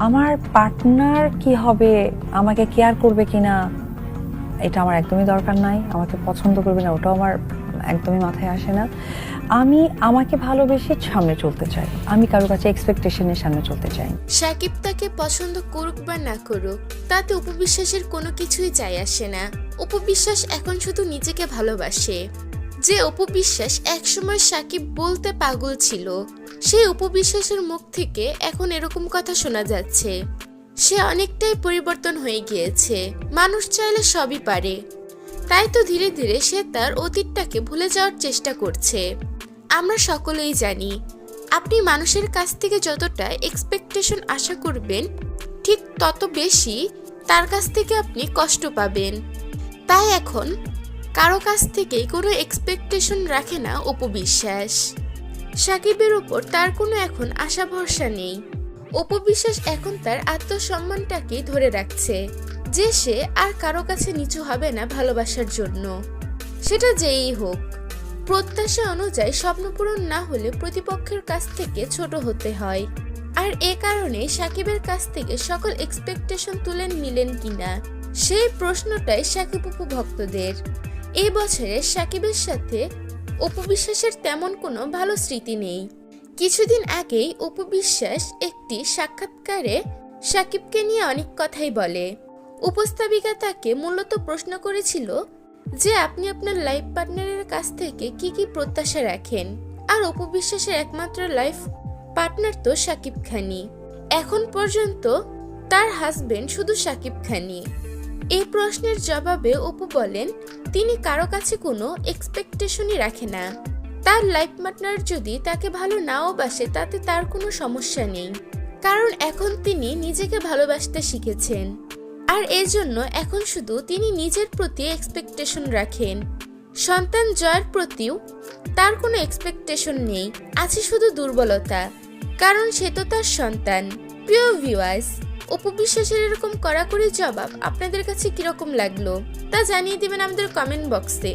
আমার পার্টনার কি হবে? আমাকে কেয়ার করবে কিনা? এটা আমার একদমই দরকার নাই। আমাকে পছন্দ করবে না, ওটাও আমার একদমই মাথায় আসে না। আমি আমাকে ভালোবেসে সামনে চলতে চাই। আমি কারও কাছে এক্সপেকটেশনের সামনে চলতে চাই। সাকিব তাকে পছন্দ করুক বা না করুক, তাতে উপবিশ্বাসের কোনো কিছুই যায় আসে না। উপবিশ্বাস এখন শুধু নিজেকে ভালোবাসে। যে উপবিশ্বাস একসময় সাকিব বলতে পাগল ছিল, সেই উপবিশ্বাসের মুখ থেকে এখন এরকম কথা শোনা যাচ্ছে। সে অনেকটাই পরিবর্তন হয়ে গিয়েছে, মানুষ চাইলে সবই পারে। তাই তো ধীরে ধীরে সে তার অতীতটাকে ভুলে যাওয়ার চেষ্টা করছে। আমরা সকলেই জানি, আপনি মানুষের কাছ থেকে যতটা এক্সপেকটেশন আশা করবেন, ঠিক তত বেশি তার কাছ থেকে আপনি কষ্ট পাবেন। তাই এখন কারও কাছ থেকেই কোনো এক্সপেকটেশন রাখে না অপবিশ্বাস সাকিবের ওপর তার কোনো এখন আশা ভরসা নেই। অপবিশ্বাস এখন তার আত্মসম্মানটাকে ধরে রাখছে, যে সে আর কারও কাছে নিচু হবে না ভালোবাসার জন্য। সেটা যেই হোক, প্রত্যাশা অনুযায়ী স্বপ্ন পূরণ না হলে প্রতিপক্ষের কাছ থেকে ছোট হতে হয়। আর এ কারণে সাকিবের কাছ থেকে সকল এক্সপেকটেশন তুলে নিলেন কিনা, সেই প্রশ্নটাই সাকিব উপু ভক্তদের এই বছরে সাকিবের সাথে অপবিশ্বাসের তেমন কোনো ভালো স্মৃতি নেই। কিছুদিন আগেই উপবিশ্বাস একটি সাক্ষাৎকারে সাকিবকে নিয়ে অনেক কথাই বলে। উপস্থাপিকা তাকে মূলত প্রশ্ন করেছিল যে, আপনি আপনার লাইফ পার্টনারের কাছ থেকে কি কি প্রত্যাশা রাখেন? আর উপবিশ্বাসের একমাত্র লাইফ পার্টনার তো সাকিব খানি। এখন পর্যন্ত তার হাজবেন্ড শুধু সাকিব খানি। এই প্রশ্নের জবাবে অপু বলেন, তিনি কারও কাছে কোনো এক্সপেকটেশনই রাখে না। তার লাইফ পার্টনার যদি তাকে ভালো নাও বাসে, তাতে তার কোনো সমস্যা নেই। কারণ এখন তিনি নিজেকে ভালোবাসতে শিখেছেন। আর এজন্য এখন শুধু তিনি নিজের প্রতি এক্সপেকটেশন রাখেন। সন্তান জয়ের প্রতিও তার কোনো এক্সপেকটেশন নেই। আছে শুধু দুর্বলতা। কারণ সে তো তার সন্তান। প্রিয় ভিউয়ার্স উপবিশ্বাসের এরকম কড়াকড়ি জবাব আপনাদের কাছে কীরকম লাগল তা জানিয়ে দেবেন আমাদের কমেন্ট বক্সে